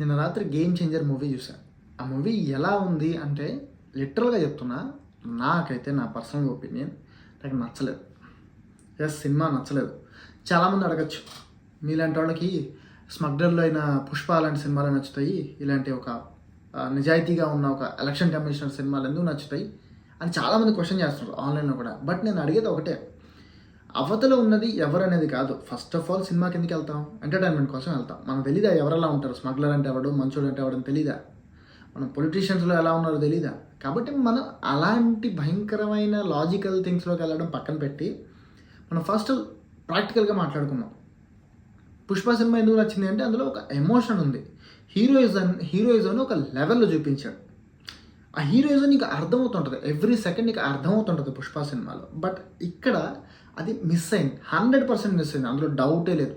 నిన్న రాత్రి game changer movie చూసాను ఆ మూవీ ఎలా ఉంది అంటే లిటరల్గా చెప్తున్నా నాకైతే నా పర్సనల్ ఒపీనియన్ నాకు నచ్చలేదు. ఎస్ సినిమా నచ్చలేదు. చాలామంది అడగచ్చు మీలాంటి వాళ్ళకి స్మగ్లర్లో అయిన పుష్ప లాంటి సినిమాలు నచ్చుతాయి ఇలాంటి ఒక నిజాయితీగా ఉన్న ఒక ఎలక్షన్ కమిషనర్ సినిమాలు ఎందుకు నచ్చుతాయి అని చాలామంది క్వశ్చన్ చేస్తున్నారు ఆన్లైన్లో కూడా. బట్ నేను అడిగేది ఒకటే అవతల ఉన్నది ఎవరనేది కాదు. ఫస్ట్ ఆఫ్ ఆల్ సినిమాకి ఎందుకు వెళ్తాం. ఎంటర్టైన్మెంట్ కోసం వెళ్తాం. మనకు తెలీదా ఎవరెలా ఉంటారు? స్మగ్లర్ అంటే ఎవడు? మంచోడు అంటే ఎవడని తెలీదా? మనం పొలిటీషియన్స్లో ఎలా ఉన్నారో తెలీదా? కాబట్టి మనం అలాంటి భయంకరమైన లాజికల్ థింగ్స్లోకి వెళ్ళడం పక్కన పెట్టి మనం ఫస్ట్ ప్రాక్టికల్గా మాట్లాడుకుందాం. పుష్ప సినిమా ఎందుకు నచ్చింది అంటే అందులో ఒక ఎమోషన్ ఉంది. హీరోయిజం హీరోయిజం ఒక లెవెల్లో చూపించాడు. ఆ హీరోయిజం నీకు అర్థమవుతుంటుంది. ఎవ్రీ సెకండ్ నీకు అర్థమవుతుంటుంది పుష్ప సినిమాలో. బట్ ఇక్కడ అది మిస్ అయింది. హండ్రెడ్ పర్సెంట్ మిస్ అయింది. అందులో డౌటే లేదు.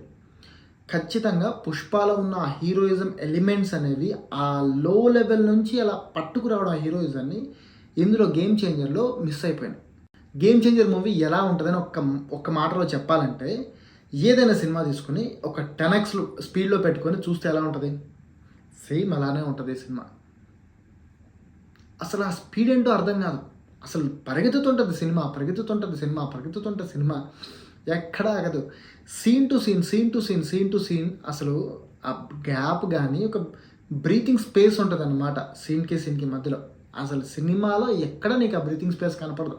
ఖచ్చితంగా పుష్పాలో ఉన్న ఆ హీరోయిజం ఎలిమెంట్స్ అనేవి ఆ లో లెవెల్ నుంచి అలా పట్టుకురావడం ఆ హీరోయిజాన్ని ఇందులో గేమ్ చేంజర్లో మిస్ అయిపోయింది. గేమ్ చేంజర్ మూవీ ఎలా ఉంటుందని ఒక్క ఒక్క మాటలో చెప్పాలంటే ఏదైనా సినిమా తీసుకుని ఒక టెన్ ఎక్స్ స్పీడ్లో పెట్టుకొని చూస్తే ఎలా ఉంటుంది? సేమ్ అలానే ఉంటుంది సినిమా. అసలు ఆ స్పీడ్ ఏంటో అర్థం కాదు. అసలు పరిగెత్తుతుంటుంది సినిమా పరిగెత్తుతుంటుంది సినిమా పరిగెత్తుతుంటుంది సినిమా. ఎక్కడా ఆగదు. Scene to scene scene to scene scene to scene అసలు ఆ గ్యాప్ కానీ ఒక బ్రీతింగ్ స్పేస్ ఉంటుంది అనమాట సీన్కి సీన్కి మధ్యలో. అసలు సినిమాలో ఎక్కడ నీకు ఆ బ్రీతింగ్ స్పేస్ కనపడదు.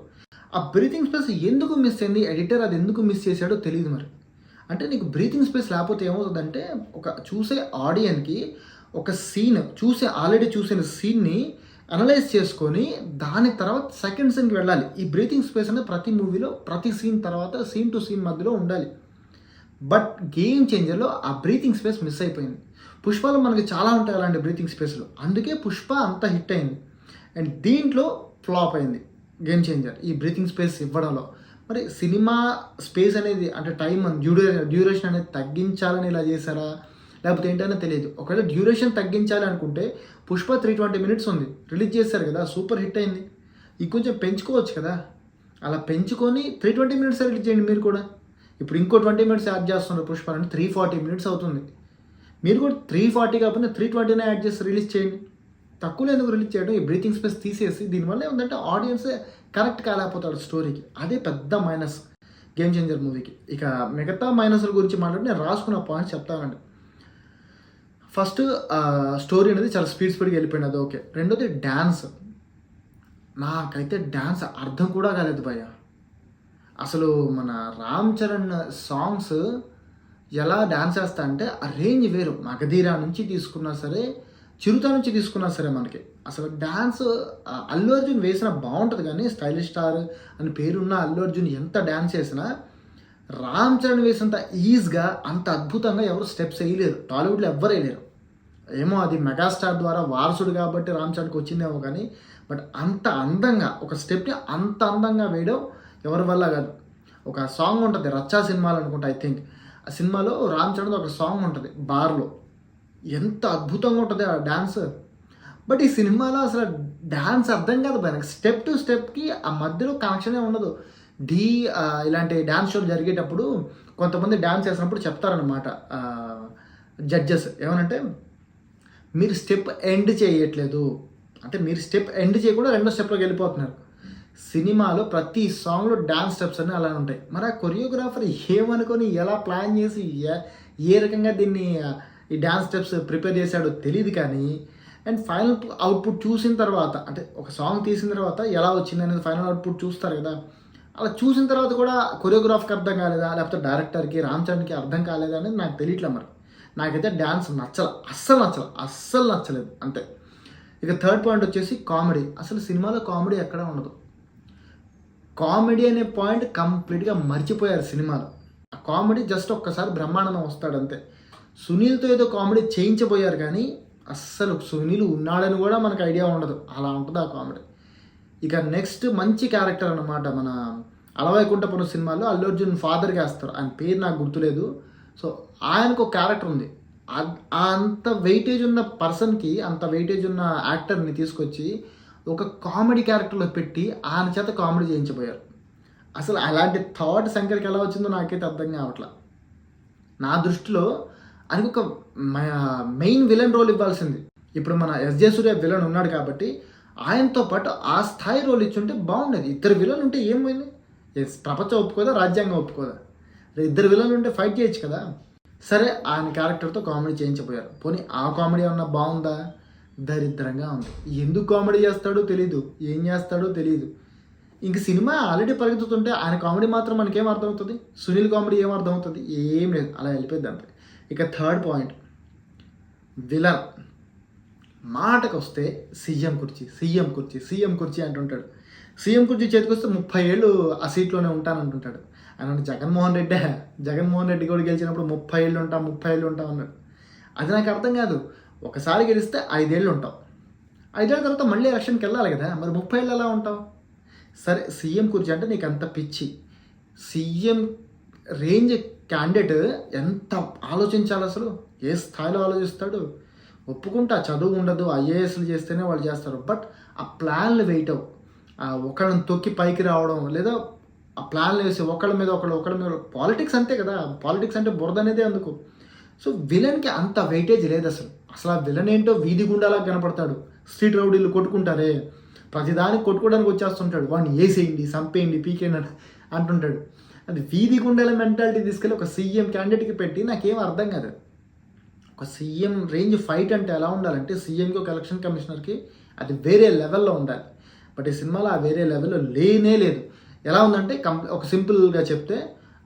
ఆ బ్రీతింగ్ స్పేస్ ఎందుకు మిస్ అయింది? ఎడిటర్ అది ఎందుకు మిస్ చేశాడో తెలియదు మరి. అంటే నీకు బ్రీతింగ్ స్పేస్ లేకపోతే ఏమవుతుందంటే ఒక చూసే ఆడియన్కి ఒక సీన్ చూసే ఆల్రెడీ చూసిన సీన్ని అనలైజ్ చేసుకొని దాని తర్వాత సెకండ్ సీన్కి వెళ్ళాలి. ఈ బ్రీతింగ్ స్పేస్ అనేది ప్రతి మూవీలో ప్రతి సీన్ తర్వాత సీన్ టు సీన్ మధ్యలో ఉండాలి. బట్ గేమ్ చేంజర్లో ఆ బ్రీతింగ్ స్పేస్ మిస్ అయిపోయింది. పుష్పలో మనకి చాలా ఉంటాయి అలాంటి బ్రీతింగ్ స్పేస్లో అందుకే పుష్ప అంత హిట్ అయింది. అండ్ దీంట్లో ఫ్లాప్ అయింది. గేమ్ చేంజర్ ఈ బ్రీతింగ్ స్పేస్ ఇవ్వడంలో. మరి సినిమా స్పేస్ అనేది అంటే టైం డ్యూరే డ్యూరేషన్ అనేది తగ్గించాలని ఇలా చేశారా? లేకపోతే ఏంటైనా తెలియదు. ఒకవేళ డ్యూరేషన్ తగ్గించాలి అనుకుంటే పుష్ప త్రీ ట్వంటీ మినిట్స్ ఉంది. రిలీజ్ చేశారు కదా సూపర్ హిట్ అయింది. ఇంకొంచెం పెంచుకోవచ్చు కదా. అలా పెంచుకొని త్రీ ట్వంటీ మినిట్స్ రిలీజ్ చేయండి మీరు కూడా. ఇప్పుడు ఇంకో ట్వంటీ మినిట్స్ యాడ్ చేస్తున్నారు పుష్ప త్రీ ఫార్టీ మినిట్స్ అవుతుంది. మీరు కూడా త్రీ ఫార్టీ కాకపోతే త్రీ ట్వంటీనే యాడ్ చేసి రిలీజ్ చేయండి. తక్కువ ఎందుకు రిలీజ్ చేయడం? ఈ బ్రీతింగ్ స్పేస్ తీసేసి దీనివల్ల ఏముందంటే ఆడియన్స్ కరెక్ట్ కాలేకపోతాడు స్టోరీకి అదే పెద్ద మైనస్ గేమ్ చేంజర్ మూవీకి ఇక మిగతా మైనస్ల గురించి మాట్లాడి నేను రాసుకున్న పాయింట్స్ చెప్తానండి. ఫస్ట్ స్టోరీ అనేది చాలా స్పీడ్ స్పీడ్గా వెళ్ళిపోయింది. అది ఓకే రెండోది డ్యాన్స్ నాకైతే డ్యాన్స్ అర్థం కూడా కాలేదు భయ అసలు మన రామ్ చరణ్ సాంగ్స్ ఎలా డ్యాన్స్ వేస్తా అంటే ఆ రేంజ్ వేరు. మగధీరా నుంచి తీసుకున్నా సరే చిరుత నుంచి తీసుకున్నా సరే మనకి. అసలు డ్యాన్స్ అల్లు అర్జున్ వేసిన బాగుంటుంది కానీ స్టైలిష్ స్టార్ అని పేరున్న అల్లు అర్జున్ ఎంత డ్యాన్స్ చేసినా రామ్ చరణ్ వేసినంత ఈజీగా అంత అద్భుతంగా ఎవరు స్టెప్స్ వేయలేరు టాలీవుడ్లో ఎవ్వరు వేయలేరు. ఏమో అది మెగాస్టార్ ద్వారా వారసుడు కాబట్టి రామ్ చరణ్కి వచ్చిందేమో కానీ బట్ అంత అందంగా ఒక స్టెప్ని అంత అందంగా వేయడం ఎవరి వల్ల కాదు. ఒక సాంగ్ ఉంటుంది రచ్చా సినిమాలు అనుకుంటా ఐ థింక్. ఆ సినిమాలో రామ్ చరణ్ ఒక సాంగ్ ఉంటుంది బార్లో. ఎంత అద్భుతంగా ఉంటుంది ఆ డ్యాన్స్ బట్ ఈ సినిమాలో అసలు డ్యాన్స్ అర్థం కాదు పైన స్టెప్ టు స్టెప్కి ఆ మధ్యలో కనెక్షనే ఉండదు. ఢీ ఇలాంటి డ్యాన్స్ షోలు జరిగేటప్పుడు కొంతమంది డ్యాన్స్ చేసినప్పుడు చెప్తారనమాట జడ్జెస్. ఏమనంటే మీరు స్టెప్ ఎండ్ చేయట్లేదు. అంటే మీరు స్టెప్ ఎండ్ చేయకుండా రెండో స్టెప్లోకి వెళ్ళిపోతున్నారు. సినిమాలో ప్రతి సాంగ్లో డ్యాన్స్ స్టెప్స్ అన్నీ అలా ఉంటాయి. మరి ఆ కొరియోగ్రాఫర్ ఏమనుకొని ఎలా ప్లాన్ చేసి ఏ ఏ రకంగా దీన్ని ఈ డ్యాన్స్ స్టెప్స్ ప్రిపేర్ చేశాడో తెలియదు కానీ అండ్ ఫైనల్ అవుట్పుట్ చూసిన తర్వాత అంటే ఒక సాంగ్ తీసిన తర్వాత ఎలా వచ్చింది అనేది ఫైనల్ అవుట్పుట్ చూస్తారు కదా. అలా చూసిన తర్వాత కూడా కొరియోగ్రాఫ్కి అర్థం కాలేదా? లేకపోతే డైరెక్టర్కి రామ్ చరణ్కి అర్థం కాలేదా అనేది నాకు తెలియట్లే మరి. నాకైతే డ్యాన్స్ నచ్చల అస్సలు నచ్చల అస్సలు నచ్చలేదు అంతే. ఇక థర్డ్ పాయింట్ వచ్చేసి కామెడీ. అసలు సినిమాలో కామెడీ ఎక్కడ ఉండదు. కామెడీ అనే పాయింట్ కంప్లీట్గా మర్చిపోయారు సినిమాలో. ఆ కామెడీ జస్ట్ ఒక్కసారి బ్రహ్మానందం వస్తాడు అంతే సునీల్తో ఏదో కామెడీ చేయించబోయారు కానీ అస్సలు సునీల్ ఉన్నాడని కూడా మనకు ఐడియా ఉండదు. అలా ఉంటుంది ఆ కామెడీ. ఇక నెక్స్ట్ మంచి క్యారెక్టర్ అనమాట మన అలవైకుంఠపురం సినిమాలో అల్లు అర్జున్ ఫాదర్గా వేస్తారు. ఆయన పేరు నాకు గుర్తులేదు. సో ఆయనకు ఒక క్యారెక్టర్ ఉంది. అంత వెయిటేజ్ ఉన్న పర్సన్కి అంత వెయిటేజ్ ఉన్న యాక్టర్ని తీసుకొచ్చి ఒక కామెడీ క్యారెక్టర్లో పెట్టి ఆయన చేత కామెడీ చేయించబోయారు. అసలు అలాంటి థాట్ శంకర్కి ఎలా వచ్చిందో నాకైతే అర్థం కావట్లా. నా దృష్టిలో అది ఒక మెయిన్ విలన్ రోల్ ఇవ్వాల్సింది. ఇప్పుడు మన ఎస్జే సూర్య విలన్ ఉన్నాడు కాబట్టి ఆయనతో పాటు ఆ స్థాయి రోల్ ఇచ్చుంటే బాగుండేది. ఇద్దరు విలన్ ఉంటే ఏమైంది? ప్రపంచం ఒప్పుకోదా? రాజ్యాంగం ఒప్పుకోదా? ఇద్దరు విలన్ ఉంటే ఫైట్ చేయొచ్చు కదా. సరే ఆయన క్యారెక్టర్తో కామెడీ చేయించబోయారు. పోనీ ఆ కామెడీ ఏమన్నా బాగుందా? దరిద్రంగా ఉంది. ఎందుకు కామెడీ చేస్తాడో తెలీదు. ఏం చేస్తాడో తెలియదు ఇంక సినిమా ఆల్రెడీ పరిగెత్తుతుంటే ఆయన కామెడీ మాత్రం మనకేం అర్థమవుతుంది? సునీల్ కామెడీ ఏం అర్థమవుతుంది? ఏం లేదు. అలా వెళ్ళిపోయింది అంతే. ఇక థర్డ్ పాయింట్ విలన్. మాటకు వస్తే సీఎం కుర్చీ సీఎం కుర్చీ సీఎం కుర్చీ అంటుంటాడు. సీఎం కుర్చీ చేతికొస్తే ముప్పై ఏళ్ళు ఆ సీట్లోనే ఉంటానంటుంటాడు. అని అంటే జగన్మోహన్ రెడ్డి. జగన్మోహన్ రెడ్డి కూడా గెలిచినప్పుడు ముప్పై ఏళ్ళు ఉంటాం ముప్పై ఏళ్ళు ఉంటాం అన్నాడు. అది నాకు అర్థం కాదు. ఒకసారి గెలిస్తే ఐదేళ్ళు ఉంటాం. ఐదేళ్ళ తర్వాత మళ్ళీ ఎలక్షన్కి వెళ్ళాలి కదా. మరి ముప్పై ఏళ్ళు ఎలా ఉంటావు సరే సీఎం కుర్చీ అంటే నీకు అంత పిచ్చి. సీఎం రేంజ్ క్యాండిడేట్ ఎంత ఆలోచించాలి అసలు? ఏ స్థాయిలో ఆలోచిస్తాడు? ఒప్పుకుంటా చదువు ఉండదు ఐఏఎస్లు చేస్తేనే వాళ్ళు చేస్తారు. బట్ ఆ ప్లాన్లు వేయటం ఒకళ్ళని తొక్కి పైకి రావడం లేదా ఆ ప్లాన్లు వేసి ఒకళ్ళ మీద ఒకళ్ళు ఒకళ్ళ మీద పాలిటిక్స్ అంతే కదా. పాలిటిక్స్ అంటే బురద అనేదే అందుకు. సో విలన్కి అంత వెయిటేజ్ లేదు అసలు. అసలు ఆ విలన్ ఏంటో వీధి గుండాలా కనపడతాడు. స్ట్రీట్ రౌడీలు కొట్టుకుంటారే. ప్రతిదానికి కొట్టుకోవడానికి వచ్చేస్తుంటాడు. వాడిని వేసేయండి చంపేయండి పీకేయండి అంటుంటాడు. అది వీధి గుండెల మెంటాలిటీ తీసుకెళ్ళి ఒక సీఎం క్యాండిడేట్కి పెట్టి నాకేం అర్థం కాదు. ఒక సీఎం రేంజ్ ఫైట్ అంటే ఎలా ఉండాలంటే సీఎంకి ఒక ఎలక్షన్ కమిషనర్కి అది వేరే లెవెల్లో ఉండాలి. బట్ ఈ సినిమాలో ఆ వేరే లెవెల్లో లేనే లేదు. ఎలా ఉందంటే కం ఒక సింపుల్గా చెప్తే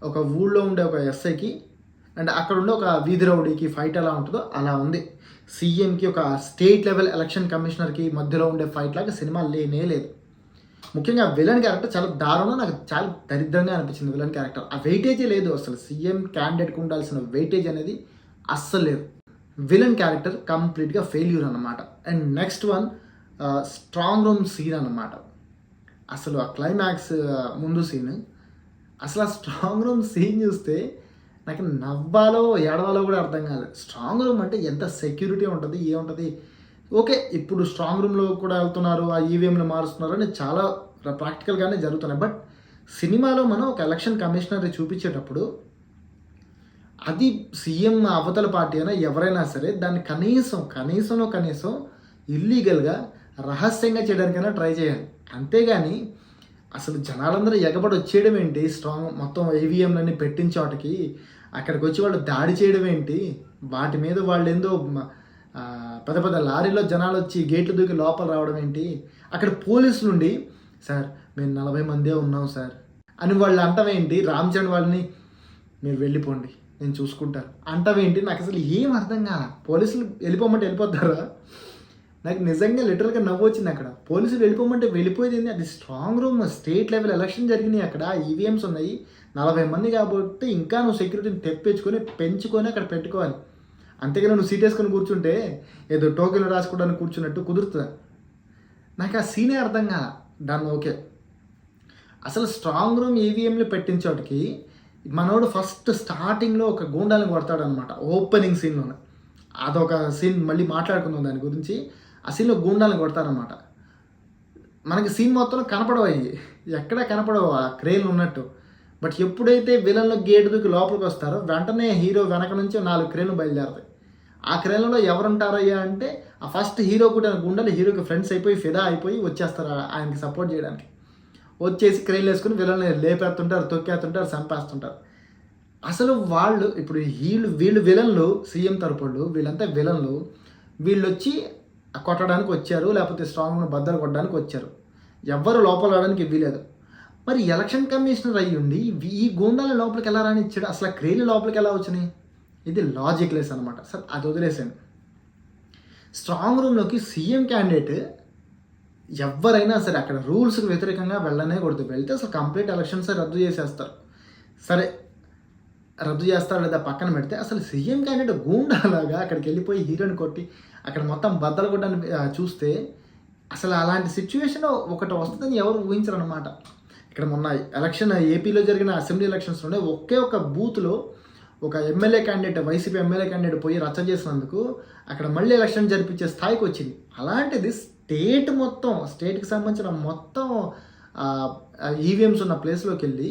ఒక ఊళ్ళో ఉండే ఒక ఎస్ఐకి అండ్ అక్కడ ఉండే ఒక వీధి రౌడీకి ఫైట్ ఎలా ఉంటుందో అలా ఉంది. సీఎంకి ఒక స్టేట్ లెవెల్ ఎలక్షన్ కమిషనర్కి మధ్యలో ఉండే ఫైట్ లాగా సినిమా లేనే లేదు. ముఖ్యంగా విలన్ క్యారెక్టర్ చాలా దారుణంగా నాకు చాలా దరిద్రంగా అనిపించింది విలన్ క్యారెక్టర్. ఆ వెయిటేజే లేదు అసలు. సీఎం క్యాండిడేట్కి ఉండాల్సిన వెయిటేజ్ అనేది అస్సలు లేదు. విలన్ క్యారెక్టర్ కంప్లీట్గా ఫెయిల్యూర్ అనమాట and next one strong room scene అనమాట అసలు ఆ క్లైమాక్స్ ముందు సీన్ అసలు ఆ స్ట్రాంగ్ రూమ్ సీన్ చూస్తే నాకు నవ్వాలో ఏడవాలో కూడా అర్థం కాదు. స్ట్రాంగ్ రూమ్ అంటే ఎంత సెక్యూరిటీ ఉంటుంది ఏముంటుంది ఓకే ఇప్పుడు స్ట్రాంగ్ రూమ్లో కూడా వెళ్తున్నారు ఆ ఈవీఎంలు మారుస్తున్నారు అని చాలా ప్రాక్టికల్గానే జరుగుతున్నాయి. బట్ సినిమాలో మనం ఒక ఎలక్షన్ కమిషనర్ చూపించేటప్పుడు అది సీఎం అవతల పార్టీ అయినా ఎవరైనా సరే దాన్ని కనీసం కనీసంలో కనీసం ఇల్లీగల్గా రహస్యంగా చేయడానికైనా ట్రై చేయాలి. అంతేగాని అసలు జనాలందరూ ఎగబడి వచ్చేయడం ఏంటి? స్ట్రాంగ్ మొత్తం ఏవిఎంలన్నీ పెట్టిన చోటకి అక్కడికి వచ్చి వాళ్ళు దాడి చేయడం ఏంటి? వాటి మీద వాళ్ళు ఏందో పెద్ద పెద్ద లారీలో జనాలు వచ్చి గేట్లు దూకి లోపల రావడం ఏంటి? అక్కడ పోలీసులు నుండి సార్ మేము నలభై మందే ఉన్నాం సార్ అని వాళ్ళు అంటవేంటి రామ్ చరణ్ వాళ్ళని మీరు వెళ్ళిపోండి నేను చూసుకుంటాను అంటవేంటి నాకు అసలు ఏం అర్థం కాల. పోలీసులు వెళ్ళిపోమంటే వెళ్ళిపోతారా? నాకు నిజంగా లిటరల్గా నవ్వు వచ్చింది అక్కడ. పోలీసులు వెళ్ళిపోమంటే వెళ్ళిపోయింది అది strong room state level election జరిగినాయి అక్కడ. ఈవీఎంస్ ఉన్నాయి. నలభై మంది కాబట్టి ఇంకా నువ్వు సెక్యూరిటీని తెప్పించుకొని పెంచుకొని అక్కడ పెట్టుకోవాలి. అంతేగాని నువ్వు సీట్ వేసుకొని కూర్చుంటే ఏదో టోకెన్లు రాసుకోవడానికి కూర్చున్నట్టు కుదురుతుంది. నాకు ఆ సీనే అర్థం కాల. దాన్ని ఓకే అసలు స్ట్రాంగ్ రూమ్ ఈవీఎంలు పెట్టించోటికి మనోడు ఫస్ట్ స్టార్టింగ్లో ఒక గూండాలను కొడతాడు అనమాట ఓపెనింగ్ సీన్లోనే అదొక సీన్ మళ్ళీ మాట్లాడుకుందాం దాని గురించి. అసలు గూండాలను కొడతారనమాట మనకి సీన్ మొత్తం కనపడవు అవి ఎక్కడ కనపడవు ఆ క్రేన్లు ఉన్నట్టు. బట్ ఎప్పుడైతే విలన్లో గేటు దూకి లోపలికి వస్తారో వెంటనే హీరో వెనక నుంచి నాలుగు క్రేన్లు బయలుదేరుతాయి. ఆ క్రేన్లలో ఎవరుంటారయ్యా అంటే ఆ ఫస్ట్ హీరో కూడా గుండెలు హీరోకి ఫ్రెండ్స్ అయిపోయి ఫిదా అయిపోయి వచ్చేస్తారు ఆయనకి సపోర్ట్ చేయడానికి. వచ్చేసి క్రేన్లు వేసుకుని విలన్ని లేపేస్తుంటారు తొక్కేస్తుంటారు చంపేస్తుంటారు. అసలు వాళ్ళు ఇప్పుడు వీళ్ళు వీళ్ళు విలన్లు సీఎం తరపుళ్ళు వీళ్ళంతా విలన్లు వీళ్ళు వచ్చి కొట్టడానికి వచ్చారు లేకపోతే స్ట్రాంగ్ బద్దలు కొట్టడానికి వచ్చారు. ఎవ్వరు లోపల రావడానికి ఇవ్వలేదు మరి ఎలక్షన్ కమిషనర్ అయ్యి ఉండి ఈ గూండాల లోపలికి ఎలా రానిచ్చాడు? అసలు క్రేలు లోపలికి ఎలా వచ్చినాయి? ఇది లాజిక్ లెస్ అనమాట సార్ అది వదిలేసాను స్ట్రాంగ్ రూమ్లోకి సీఎం క్యాండిడేట్ ఎవరైనా సరే అక్కడ రూల్స్కి వ్యతిరేకంగా వెళ్ళనే కూడదు. వెళ్తే అసలు కంప్లీట్ ఎలక్షన్స్ రద్దు చేసేస్తారు. సరే రద్దు చేస్తారు లేదా పక్కన పెడితే అసలు సీఎం క్యాండిడేట్ గూండాలాగా అక్కడికి వెళ్ళిపోయి హీరోని కొట్టి అక్కడ మొత్తం బద్దలు కొట్టని చూస్తే అసలు అలాంటి సిచ్యువేషన్ ఒకటి వస్తుందని ఎవరు ఊహించరు అనమాట ఇక్కడ మొన్న ఎలక్షన్ ఏపీలో జరిగిన అసెంబ్లీ ఎలక్షన్స్లోనే ఒకే ఒక బూత్లో ఒక MLA candidate YCP MLA candidate పోయి రచ్చ చేసినందుకు అక్కడ మళ్ళీ ఎలక్షన్ జరిపించే స్థాయికి వచ్చింది. అలాంటిది స్టేట్ మొత్తం స్టేట్కి సంబంధించిన మొత్తం ఈవీఎంస్ ఉన్న ప్లేస్లోకి వెళ్ళి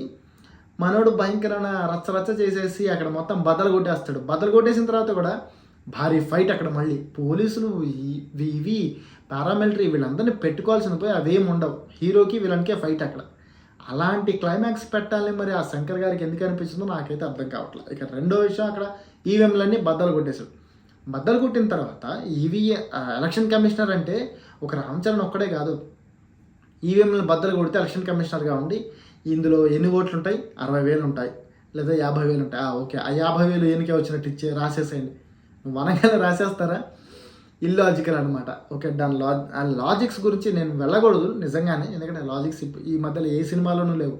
మనోడు భయంకరమైన రచ్చ రచ్చ చేసేసి అక్కడ మొత్తం బద్దలు కొట్టేస్తాడు. బద్దలు కొట్టేసిన తర్వాత కూడా భారీ ఫైట్ అక్కడ మళ్ళీ. పోలీసులు ఇవి- పారామిలిటరీ వీళ్ళందరినీ పెట్టుకోవాల్సిన పోయి అవేం ఉండవు. హీరోకి వీళ్ళనికే ఫైట్ అక్కడ. అలాంటి క్లైమాక్స్ పెట్టాలని మరి ఆ శంకర్ గారికి ఎందుకు అనిపించిందో నాకైతే అర్థం కావట్లేదు ఇక రెండో విషయం అక్కడ ఈవీఎంలన్నీ బద్దలు కొట్టేశాడు. బద్దలు కొట్టిన తర్వాత ఈవీ ఎలక్షన్ కమిషనర్ అంటే ఒక రామ్ చరణ్ ఒక్కడే కాదు. ఈవీఎంలను బద్దలు కొడితే ఎలక్షన్ కమిషనర్గా ఉండి ఇందులో ఎన్ని ఓట్లు ఉంటాయి? అరవై వేలు ఉంటాయి. లేదా యాభై వేలు ఉంటాయి. ఆ, ఓకే. ఆ యాభై వేలు ఎన్నికే వచ్చినట్టు ఇచ్చే రాసేసేయండి. నువ్వు అనగానే రాసేస్తారా? ఇల్లాజికల్ అనమాట ఓకే దాని లా ఆ లాజిక్స్ గురించి నేను వెళ్ళకూడదు నిజంగానే. ఎందుకంటే లాజిక్స్ ఈ మధ్యలో ఏ సినిమాలోనూ లేవు.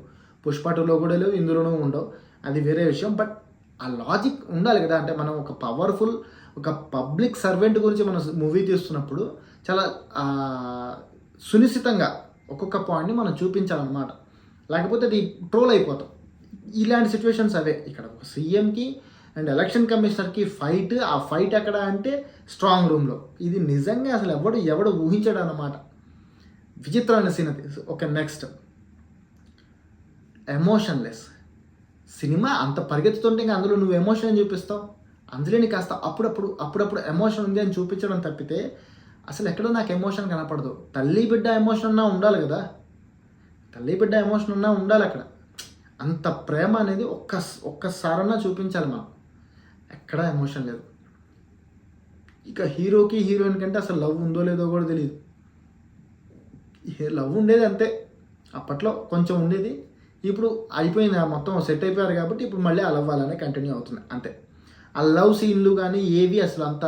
పుష్పటంలో కూడా లేవు ఇందులోనూ ఉండవు. అది వేరే విషయం. బట్ ఆ లాజిక్ ఉండాలి కదా. అంటే మనం ఒక పవర్ఫుల్ ఒక పబ్లిక్ సర్వెంట్ గురించి మనం మూవీ తీస్తున్నప్పుడు చాలా సునిశ్చితంగా ఒక్కొక్క పాయింట్ని మనం చూపించాలన్నమాట. లేకపోతే అది ట్రోల్ అయిపోతాం. ఇలాంటి సిచ్యువేషన్స్ అవే. ఇక్కడ ఒక సీఎంకి అండ్ ఎలక్షన్ కమిషనర్కి ఫైట్ ఆ ఫైట్ ఎక్కడ అంటే స్ట్రాంగ్ రూమ్లో ఇది నిజంగా అసలు ఎవడు ఎవడు ఊహించాడు అన్నమాట. విచిత్రమైన సీన్ అది. ఓకే నెక్స్ట్ ఎమోషన్లెస్ సినిమా అంత పరిగెత్తుతుంటే ఇంకా అందులో నువ్వు ఎమోషన్ చూపిస్తావు? అందులోని కాస్త అప్పుడప్పుడు అప్పుడప్పుడు ఎమోషన్ ఉంది అని చూపించడం తప్పితే అసలు ఎక్కడో నాకు ఎమోషన్ కనపడదు. తల్లి బిడ్డ ఎమోషన్ ఉండాలి కదా. తల్లి బిడ్డ ఎమోషన్ ఉన్నా ఉండాలి అక్కడ. అంత ప్రేమ అనేది ఒక్క ఒక్కసారన్నా చూపించాలి మనం ఎక్కడా ఎమోషన్ లేదు. ఇక హీరోకి హీరోయిన్ కంటే అసలు లవ్ ఉందో లేదో కూడా తెలియదు లవ్ ఉండేది అంతే. అప్పట్లో కొంచెం ఉండేది. ఇప్పుడు అయిపోయింది మొత్తం సెట్ అయిపోయారు కాబట్టి ఇప్పుడు మళ్ళీ ఆ లవ్ అలానే కంటిన్యూ అవుతుంది అంతే. ఆ లవ్ సీన్లు కానీ ఏవి అసలు అంత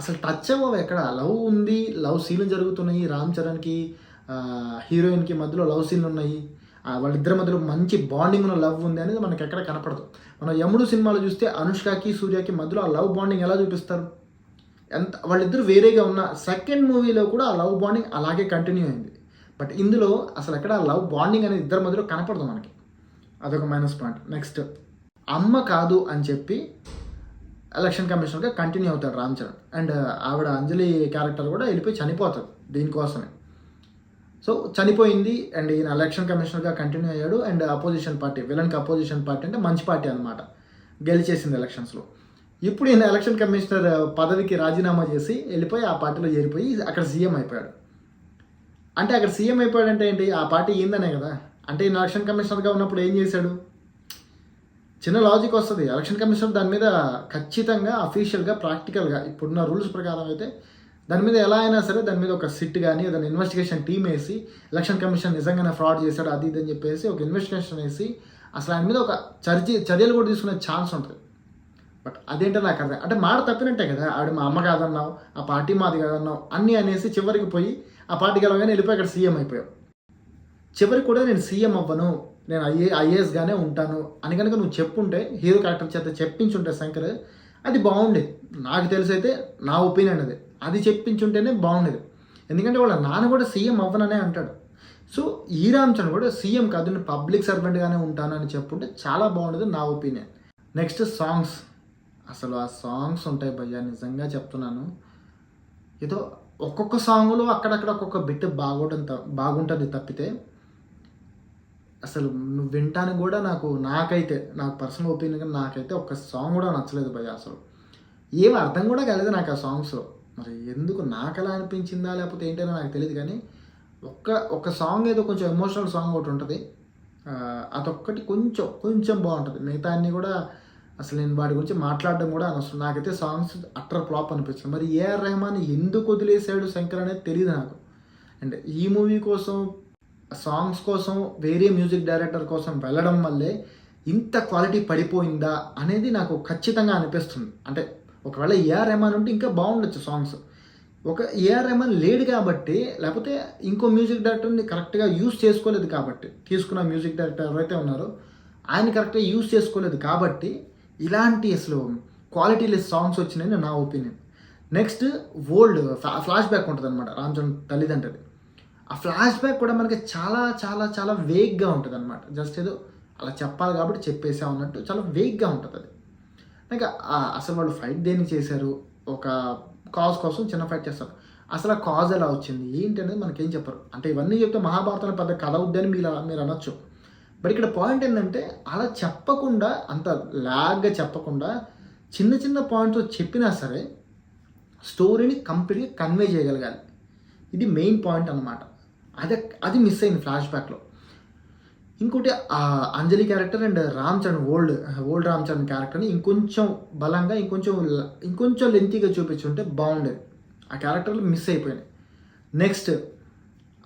అసలు టచ్ అవ్వవు ఎక్కడ. లవ్ ఉంది లవ్ సీన్లు జరుగుతున్నాయి రామ్ చరణ్కి హీరోయిన్కి మధ్యలో లవ్ సీన్లు ఉన్నాయి. ఆ, వాళ్ళిద్దరి మధ్యలో మంచి బాండింగ్ ఉన్న లవ్ ఉంది అనేది మనకి ఎక్కడ కనపడదు. మనం యముడు సినిమాలు చూస్తే అనుష్కకి సూర్యకి మధ్యలో ఆ లవ్ బాండింగ్ ఎలా చూపిస్తారు? ఎంత వాళ్ళిద్దరు వేరేగా ఉన్న సెకండ్ మూవీలో కూడా ఆ లవ్ బాండింగ్ అలాగే కంటిన్యూ అయింది. బట్ ఇందులో అసలు ఎక్కడ ఆ లవ్ బాండింగ్ అనేది ఇద్దరి మధ్యలో కనపడదు మనకి. అదొక మైనస్ పాయింట్ నెక్స్ట్ అమ్మ కాదు అని చెప్పి ఎలక్షన్ కమిషనర్గా కంటిన్యూ అవుతాడు రామ్ చరణ్. అండ్ ఆవిడ అంజలి క్యారెక్టర్ కూడా వెళ్ళిపోయి చనిపోతాడు దీనికోసమే. సో చనిపోయింది అండ్ ఈయన ఎలక్షన్ కమిషనర్గా కంటిన్యూ అయ్యాడు అండ్ అపోజిషన్ పార్టీ విలన్కి అపోజిషన్ పార్టీ అంటే మంచి పార్టీ అనమాట గెలిచేసింది ఎలక్షన్స్లో. ఇప్పుడు ఈయన ఎలక్షన్ కమిషనర్ పదవికి రాజీనామా చేసి వెళ్ళిపోయి ఆ పార్టీలో చేరిపోయి అక్కడ సీఎం అయిపోయాడు. అంటే అక్కడ సీఎం అయిపోయాడంటే ఏంటి? ఆ పార్టీ ఏందనే కదా. అంటే ఈయన ఎలక్షన్ కమిషనర్గా ఉన్నప్పుడు ఏం చేశాడు? చిన్న లాజిక్ వస్తుంది. ఎలక్షన్ కమిషనర్ దాని మీద ఖచ్చితంగా అఫీషియల్గా ప్రాక్టికల్గా ఇప్పుడున్న రూల్స్ ప్రకారం అయితే దాని మీద ఎలా అయినా సరే దాని మీద ఒక సిట్ కానీ ఏదైనా ఇన్వెస్టిగేషన్ టీమ్ వేసి ఎలక్షన్ కమిషన్ నిజంగానే ఫ్రాడ్ చేశాడు అది ఇది అని చెప్పేసి ఒక ఇన్వెస్టిగేషన్ వేసి అసలు ఆయన మీద ఒక చర్చ చర్యలు కూడా తీసుకునే ఛాన్స్ ఉంటుంది. బట్ అదేంటో నాకు అర్థం అంటే మాట తప్పినట్టే కదా ఆవిడ మా అమ్మ కాదన్నావు ఆ పార్టీ మాది కాదన్నావు అన్నీ అనేసి చివరికి పోయి ఆ పార్టీ గెలవగానే వెళ్ళిపోయి అక్కడ సీఎం అయిపోయావు. చివరికి కూడా నేను సీఎం అవ్వను నేను ఐఏ ఐఏఎస్గానే ఉంటాను అని కనుక నువ్వు చెప్పుంటే హీరో క్యారెక్టర్ చేత చెప్పించుంటే శంకర్ అది బాగుండేది. నాకు తెలిసైతే నా ఒపీనియన్ అది. అది చెప్పించుంటేనే బాగుండేది. ఎందుకంటే వాళ్ళ నాన్న కూడా సీఎం అవ్వననే అంటాడు. సో ఈ రామ్ కూడా సీఎం కాదు నేను పబ్లిక్ సర్వెంట్గానే ఉంటానని చెప్పుంటే చాలా బాగుండేది నా ఒపీనియన్. Next songs. అసలు ఆ సాంగ్స్ ఉంటాయి భయ్యా నిజంగా చెప్తున్నాను. ఏదో ఒక్కొక్క సాంగ్లో అక్కడక్కడ ఒక్కొక్క బిట్ బాగుంటుంది బాగుంటుంది తప్పితే అసలు నువ్వు వింటానికి కూడా నాకు నాకైతే నాకు పర్సనల్ ఒపీనియన్ నాకైతే ఒక్క సాంగ్ కూడా నచ్చలేదు భయ్య అసలు. ఏం అర్థం కూడా కాలేదు నాకు ఆ సాంగ్స్లో. మరి ఎందుకు నాకు ఎలా అనిపించిందా లేకపోతే ఏంటో నాకు తెలియదు కానీ ఒక్క ఒక సాంగ్ ఏదో కొంచెం ఎమోషనల్ సాంగ్ ఒకటి ఉంటుంది. అదొక్కటి కొంచెం కొంచెం బాగుంటుంది. మిగతా అన్నీ కూడా అసలు నేను వాటి గురించి మాట్లాడడం కూడా అనవసరం. నాకైతే సాంగ్స్ అట్టర్ ఫ్లాప్ అనిపించింది మరి ఏఆర్ రెహమాన్ ఎందుకు వదిలేసాడు శంకర్ అనేది తెలియదు నాకు. అండ్ ఈ మూవీ కోసం సాంగ్స్ కోసం వేరే మ్యూజిక్ డైరెక్టర్ కోసం వెళ్ళడం వల్లే ఇంత క్వాలిటీ పడిపోయిందా అనేది నాకు ఖచ్చితంగా అనిపిస్తుంది. అంటే ఒకవేళ ఏఆర్ రెహమాన్ ఉంటే ఇంకా బాగుండొచ్చు సాంగ్స్ ఒక ఏఆర్ రెహమాన్ లేడు కాబట్టి లేకపోతే ఇంకో మ్యూజిక్ డైరెక్టర్ని కరెక్ట్గా యూస్ చేసుకోలేదు కాబట్టి తీసుకున్న మ్యూజిక్ డైరెక్టర్ ఎవరైతే ఉన్నారో ఆయన కరెక్ట్గా యూస్ చేసుకోలేదు కాబట్టి ఇలాంటి అసలు క్వాలిటీ లెస్ సాంగ్స్ వచ్చినాయని నా opinion next old flashback ఉంటుంది అనమాట రామ్చరణ్ తల్లిదండ్రులు ఆ ఫ్లాష్ బ్యాక్ కూడా మనకి చాలా చాలా చాలా వేగ్గా ఉంటుంది అనమాట జస్ట్ ఏదో అలా చెప్పాలి కాబట్టి చెప్పేసా ఉన్నట్టు చాలా వేగ్గా ఉంటుంది అది ఇంకా అసలు వాళ్ళు ఫైట్ దేనికి చేశారు? ఒక కాజ్ కోసం చిన్న ఫైట్ చేస్తారు. అసలు ఆ కాజ్ ఎలా వచ్చింది? ఏంటి అనేది మనకేం చెప్పరు. అంటే ఇవన్నీ చెప్తే మహాభారతంలో పెద్ద కథ అవుద్దని మీరు మీరు అనొచ్చు. బట్ ఇక్కడ పాయింట్ ఏంటంటే అలా చెప్పకుండా అంత లాగ్గా చెప్పకుండా చిన్న చిన్న పాయింట్స్ చెప్పినా సరే స్టోరీని కంప్లీట్గా కన్వే చేయగలగాలి. ఇది మెయిన్ పాయింట్ అనమాట అదే అది మిస్ అయింది ఫ్లాష్ బ్యాక్లో ఇంకోటి ఆ Anjali character and Ram Charan old old Ram Charan క్యారెక్టర్ని ఇంకొంచెం బలంగా ఇంకొంచెం ఇంకొంచెం లెంతీగా చూపించుంటే బాగుండేది. ఆ క్యారెక్టర్లు మిస్ అయిపోయినాయి. నెక్స్ట్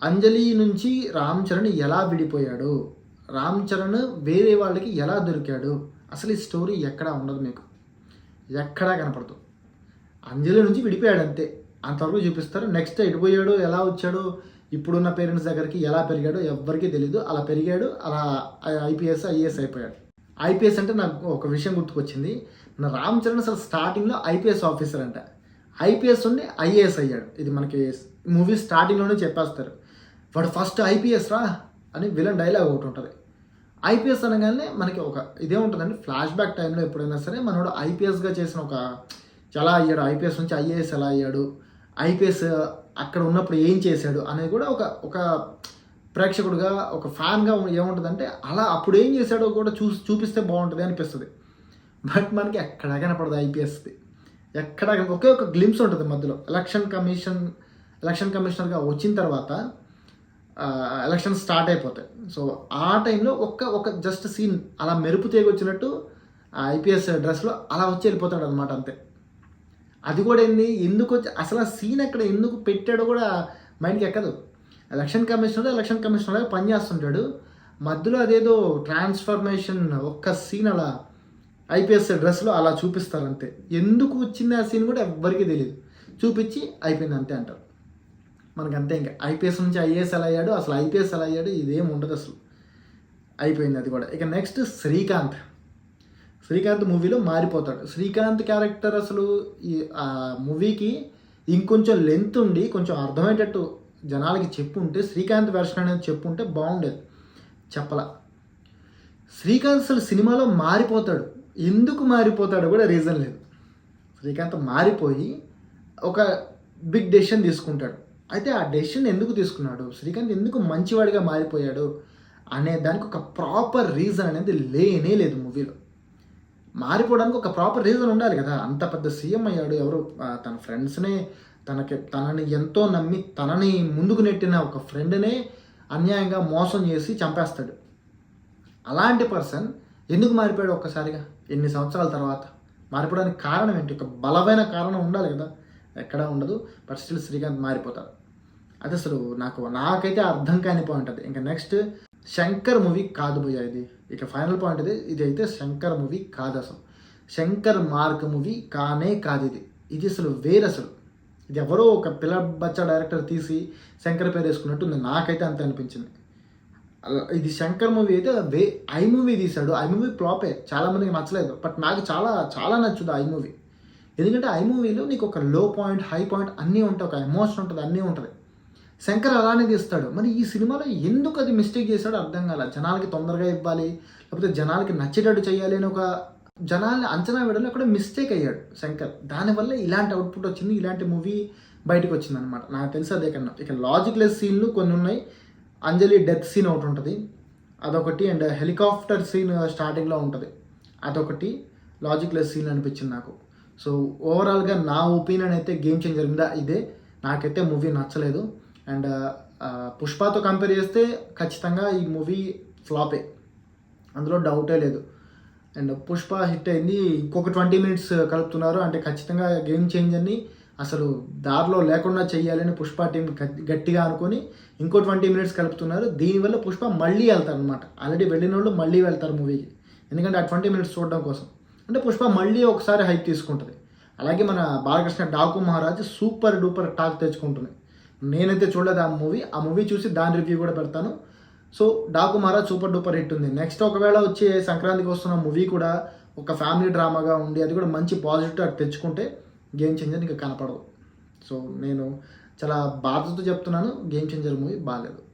అంజలి నుంచి రామ్ చరణ్ ఎలా విడిపోయాడు? రామ్ చరణ్ వేరే వాళ్ళకి ఎలా దొరికాడు? అసలు ఈ స్టోరీ ఎక్కడా ఉండదు మీకు ఎక్కడా కనపడదు. అంజలి నుంచి విడిపోయాడు అంతే. అంతవరకు చూపిస్తారు. నెక్స్ట్ ఎడిపోయాడు ఎలా వచ్చాడు? ఇప్పుడున్న పేరెంట్స్ దగ్గరికి ఎలా పెరిగాడో ఎవ్వరికీ తెలియదు అలా పెరిగాడు అలా ఐపీఎస్ ఐఏఎస్ అయిపోయాడు. ఐపీఎస్ అంటే నాకు ఒక విషయం గుర్తుకొచ్చింది. నా రామ్ చరణ్ అసలు స్టార్టింగ్లో ఐపీఎస్ ఆఫీసర్ అంట. ఐపీఎస్ ఉండి ఐఏఎస్ అయ్యాడు. ఇది మనకి మూవీ స్టార్టింగ్లోనే చెప్పేస్తారు. వాడు ఫస్ట్ ఐపీఎస్ రా అని విలన్ డైలాగ్ ఒకటి ఉంటుంది. ఐపీఎస్ అనగానే మనకి ఒక ఇదే ఉంటుందండి. ఫ్లాష్ బ్యాక్ టైంలో ఎప్పుడైనా సరే మనోడు ఐపీఎస్గా చేసిన ఒక ఎలా అయ్యాడు. ఐపీఎస్ నుంచి ఐఏఎస్ ఎలా అయ్యాడు? ఐపీఎస్ అక్కడ ఉన్నప్పుడు ఏం చేశాడు అనేది కూడా ఒక ఒక ప్రేక్షకుడుగా ఒక ఫ్యాన్గా ఏముంటుందంటే అలా అప్పుడు ఏం చేశాడో కూడా చూ చూపిస్తే బాగుంటుంది అనిపిస్తుంది. బట్ మనకి ఎక్కడా కనపడదు ఐపీఎస్ది ఎక్కడ ఒకే ఒక గ్లిమ్స్ ఉంటుంది మధ్యలో. ఎలక్షన్ కమిషన్ ఎలక్షన్ కమిషనర్గా వచ్చిన తర్వాత ఎలక్షన్ స్టార్ట్ అయిపోతాయి. సో ఆ టైంలో ఒక్క ఒక జస్ట్ సీన్ అలా మెరుపు తీగ వచ్చినట్టు ఐపీఎస్ డ్రెస్లో అలా వచ్చి వెళ్ళిపోతాడు అనమాట అంతే. అది కూడా ఏంది? ఎందుకు వచ్చి అసలు ఆ సీన్ అక్కడ ఎందుకు పెట్టాడో కూడా మైండ్కి ఎక్కదు. ఎలక్షన్ కమిషనర్ ఎలక్షన్ కమిషనర్ పనిచేస్తుంటాడు మధ్యలో అదేదో ట్రాన్స్ఫర్మేషన్ ఒక్క సీన్ అలా ఐపీఎస్ డ్రెస్లో అలా చూపిస్తారు అంతే ఎందుకు వచ్చింది ఆ సీన్ కూడా ఎవ్వరికీ తెలియదు చూపించి అయిపోయింది అంతే అంటారు. మనకు అంతే ఇంకా. ఐపీఎస్ నుంచి ఐఏఎస్ ఎలా అయ్యాడు అసలు ఐపీఎస్ ఎలా అయ్యాడు ఇదేం ఉండదు అసలు. అయిపోయింది అది కూడా. ఇక నెక్స్ట్ శ్రీకాంత్. శ్రీకాంత్ మూవీలో మారిపోతాడు. శ్రీకాంత్ క్యారెక్టర్ అసలు ఈ ఆ మూవీకి ఇంకొంచెం లెంత్ ఉండి కొంచెం అర్థమయ్యేటట్టు జనాలకి చెప్పుంటే శ్రీకాంత్ వెర్షన్ అనేది చెప్పుంటే బాగుండేది. చెప్పలా. శ్రీకాంత్ అసలు సినిమాలో మారిపోతాడు. ఎందుకు మారిపోతాడో కూడా రీజన్ లేదు. శ్రీకాంత్ మారిపోయి ఒక బిగ్ డెసిషన్ తీసుకుంటాడు. అయితే ఆ డెసిషన్ ఎందుకు తీసుకున్నాడు? శ్రీకాంత్ ఎందుకు మంచివాడిగా మారిపోయాడు? అనే దానికి ఒక ప్రాపర్ రీజన్ అనేది లేనే లేదు మూవీలో. మారిపోవడానికి ఒక ప్రాపర్ రీజన్ ఉండాలి కదా. అంత పెద్ద సీఎం అయ్యాడు ఎవరు? తన ఫ్రెండ్స్నే తనకి తనని ఎంతో నమ్మి తనని ముందుకు నెట్టిన ఒక ఫ్రెండ్నే అన్యాయంగా మోసం చేసి చంపేస్తాడు. అలాంటి పర్సన్ ఎందుకు మారిపోయాడు ఒక్కసారిగా? ఎన్ని సంవత్సరాల తర్వాత? మారిపోవడానికి కారణం ఏంటి? ఒక బలమైన కారణం ఉండాలి కదా. ఎక్కడా ఉండదు బట్ స్టిల్ శ్రీకాంత్ మారిపోతారు అది అసలు నాకు నాకైతే అర్థం కాని పాయింట్ అది ఇంకా నెక్స్ట్ శంకర్ మూవీ కాదు భయ్య ఇది ఇక ఫైనల్ పాయింట్ ఇది. ఇది అయితే శంకర్ మూవీ కాదు అసలు. శంకర్ మార్క్ మూవీ కానే కాదు ఇది. ఇది అసలు వేరు అసలు. ఇది ఎవరో ఒక పిల్ల బచ్చ డైరెక్టర్ తీసి శంకర్ పేరు వేసుకున్నట్టు నాకైతే అంత అనిపించింది. ఇది శంకర్ మూవీ అయితే వే ఐ మూవీ తీశాడు. ఐ మూవీ ప్లాపే చాలామందికి నచ్చలేదు. బట్ నాకు చాలా చాలా నచ్చుది ఐ మూవీ. ఎందుకంటే ఐ మూవీలో నీకు ఒక లో పాయింట్ హై పాయింట్ అన్నీ ఉంటాయి. ఒక ఎమోషన్ ఉంటుంది అన్నీ ఉంటుంది. శంకర్ అలానే తీస్తాడు. మరి ఈ సినిమాలో ఎందుకు అది మిస్టేక్ చేశాడో అర్థం కాల? జనాలకి తొందరగా ఇవ్వాలి లేకపోతే జనాలకి నచ్చేటట్టు చేయాలి అని ఒక జనాల్ని అంచనా వేయడంలో అక్కడ మిస్టేక్ అయ్యాడు శంకర్. దానివల్ల ఇలాంటి అవుట్పుట్ వచ్చింది ఇలాంటి మూవీ బయటకు వచ్చింది అనమాట నాకు తెలిసి అదే కన్నా. ఇక లాజిక్ లెస్ సీన్లు కొన్ని ఉన్నాయి. అంజలి డెత్ సీన్ ఒకటి ఉంటుంది. అదొకటి అండ్ హెలికాప్టర్ సీన్ స్టార్టింగ్లో ఉంటుంది. అదొకటి లాజిక్ లెస్ సీన్ అనిపించింది నాకు. సో ఓవరాల్గా నా ఒపీనియన్ అయితే గేమ్ చేంజర్ మీద ఇదే. నాకైతే మూవీ నచ్చలేదు. అండ్ పుష్పతో కంపేర్ చేస్తే ఖచ్చితంగా ఈ మూవీ ఫ్లాపే అందులో డౌటే లేదు. అండ్ పుష్ప హిట్ అయింది ఇంకొక ట్వంటీ మినిట్స్ కలుపుతున్నారు. అంటే ఖచ్చితంగా గేమ్ చేంజర్ని అసలు దారిలో లేకుండా చేయాలని పుష్ప టీం గట్టిగా అనుకొని ఇంకో ట్వంటీ మినిట్స్ కలుపుతున్నారు. దీనివల్ల పుష్ప మళ్ళీ వెళ్తారు అనమాట ఆల్రెడీ వెళ్ళిన వాళ్ళు మళ్ళీ వెళ్తారు మూవీకి ఎందుకంటే ఆ ట్వంటీ మినిట్స్ చూడడం కోసం. అంటే పుష్ప మళ్ళీ ఒకసారి హైక్ తీసుకుంటుంది. అలాగే మన Balakrishna Daaku Maharaj super duper talk తెచ్చుకుంటుంది. నేనైతే చూడలేదు ఆ మూవీ. ఆ మూవీ చూసి దాని రివ్యూ కూడా పెడతాను. So Daaku Maharaj super duper hit ఉంది. నెక్స్ట్ ఒకవేళ వచ్చే సంక్రాంతికి వస్తున్న మూవీ కూడా ఒక ఫ్యామిలీ డ్రామాగా ఉండి అది కూడా మంచి పాజిటివ్ తెచ్చుకుంటే గేమ్ చేంజర్ ఇంకా కనపడదు. సో నేను చాలా బాధతో చెప్తున్నాను. గేమ్ చేంజర్ మూవీ బాగాలేదు.